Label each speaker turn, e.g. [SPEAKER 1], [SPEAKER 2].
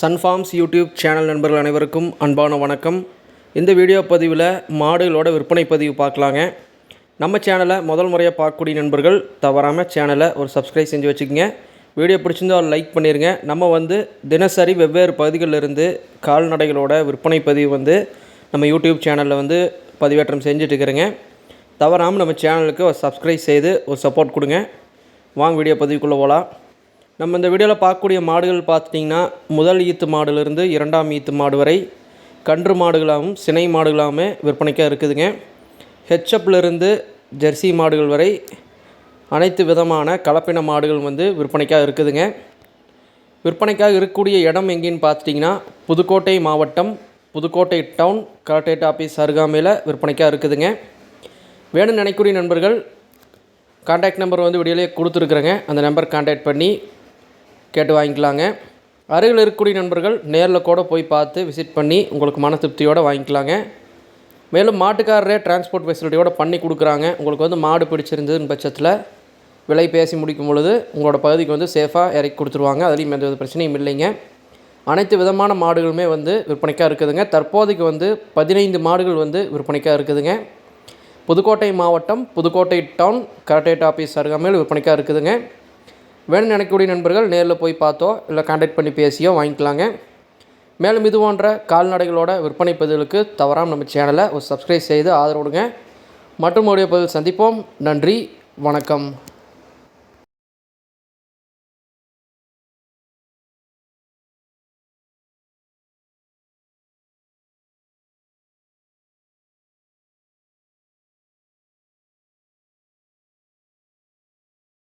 [SPEAKER 1] Sun Farms YouTube channel நண்பர்கள் அனைவருக்கும் அன்பான வணக்கம். இந்த வீடியோ பதிவில் மாடுகளோட விற்பனை பதிவு பார்க்கலாங்க. நம்ம சேனலை முதல் முறையாக பார்க்கக்கூடிய நண்பர்கள் தவறாமல் சேனலை ஒரு சப்ஸ்கிரைப் செஞ்சு வச்சுக்கோங்க. வீடியோ பிடிச்சிருந்தால் ஒரு லைக் பண்ணிடுங்க நம்ம வந்து தினசரி வெவ்வேறு பகுதிகளில் இருந்து கால்நடைகளோட விற்பனை பதிவு வந்து நம்ம யூடியூப் சேனலில் வந்து பதிவேற்றம் செஞ்சுட்ருக்குறேங்க தவறாமல் நம்ம சேனலுக்கு ஒரு சப்ஸ்கிரைப் செய்து ஒரு சப்போர்ட் கொடுங்க. வாங்க வீடியோ பதிவுக்குள்ளே போகலாம் நம்ம இந்த வீடியோவில் பார்க்கக்கூடிய மாடுகள் பார்த்துட்டிங்கன்னா முதல் ஈத்து மாடுலேருந்து இரண்டாம் ஈத்து மாடு வரை கன்று மாடுகளாகவும் சினை மாடுகளாகவுமே விற்பனைக்காக இருக்குதுங்க. ஹெச்எப்லேருந்து ஜெர்சி மாடுகள் வரை அனைத்து விதமான கலப்பின மாடுகள் வந்து விற்பனைக்காக இருக்குதுங்க. விற்பனைக்காக இருக்கக்கூடிய இடம் எங்கேன்னு பார்த்துட்டிங்கன்னா புதுக்கோட்டை மாவட்டம் புதுக்கோட்டை டவுன் கலெக்டரேட் ஆஃபீஸ் அருகாமையில் விற்பனைக்காக இருக்குதுங்க. வேணும்னு நினைக்கூடிய நண்பர்கள் கான்டாக்ட் நம்பர் வந்து விடியலே கொடுத்துருக்குறேங்க. அந்த நம்பர் கான்டாக்ட் பண்ணி கேட்டு வாங்கிக்கலாங்க. அருகில் இருக்கக்கூடிய நண்பர்கள் நேரில் கூட போய் பார்த்து விசிட் பண்ணி உங்களுக்கு மன திருப்தியோடு வாங்கிக்கலாங்க. மேலும் மாட்டுக்காரரே டிரான்ஸ்போர்ட் ஃபெசிலிட்டியோட பண்ணி கொடுக்குறாங்க. உங்களுக்கு வந்து மாடு பிடிச்சிருந்ததுன்னு பட்சத்தில் விலை பேசி முடிக்கும் பொழுது உங்களோட பகுதிக்கு வந்து சேஃபாக இறக்கி கொடுத்துருவாங்க. அதுலேயும் எந்த வித பிரச்சனையும் இல்லைங்க. அனைத்து விதமான மாடுகளுமே வந்து விற்பனைக்காக இருக்குதுங்க. தற்போதைக்கு வந்து பதினைந்து மாடுகள் வந்து விற்பனைக்காக இருக்குதுங்க. புதுக்கோட்டை மாவட்டம் புதுக்கோட்டை டவுன் கலெக்டரேட் ஆஃபீஸ் அருகாமையில் விற்பனைக்காக இருக்குதுங்க. வேணும்னு நினைக்கக்கூடிய நண்பர்கள் நேரில் போய் பார்த்தோ இல்லை கான்டாக்ட் பண்ணி பேசியோ வாங்கிக்கலாங்க. மேலும் இது போன்ற கால்நடைகளோட விற்பனை பதிவுகளுக்கு தவறாமல் நம்ம சேனலை ஒரு சப்ஸ்கிரைப் செய்து ஆதரவுடுங்க மற்றும் உடைய பதில் சந்திப்போம். நன்றி. வணக்கம்.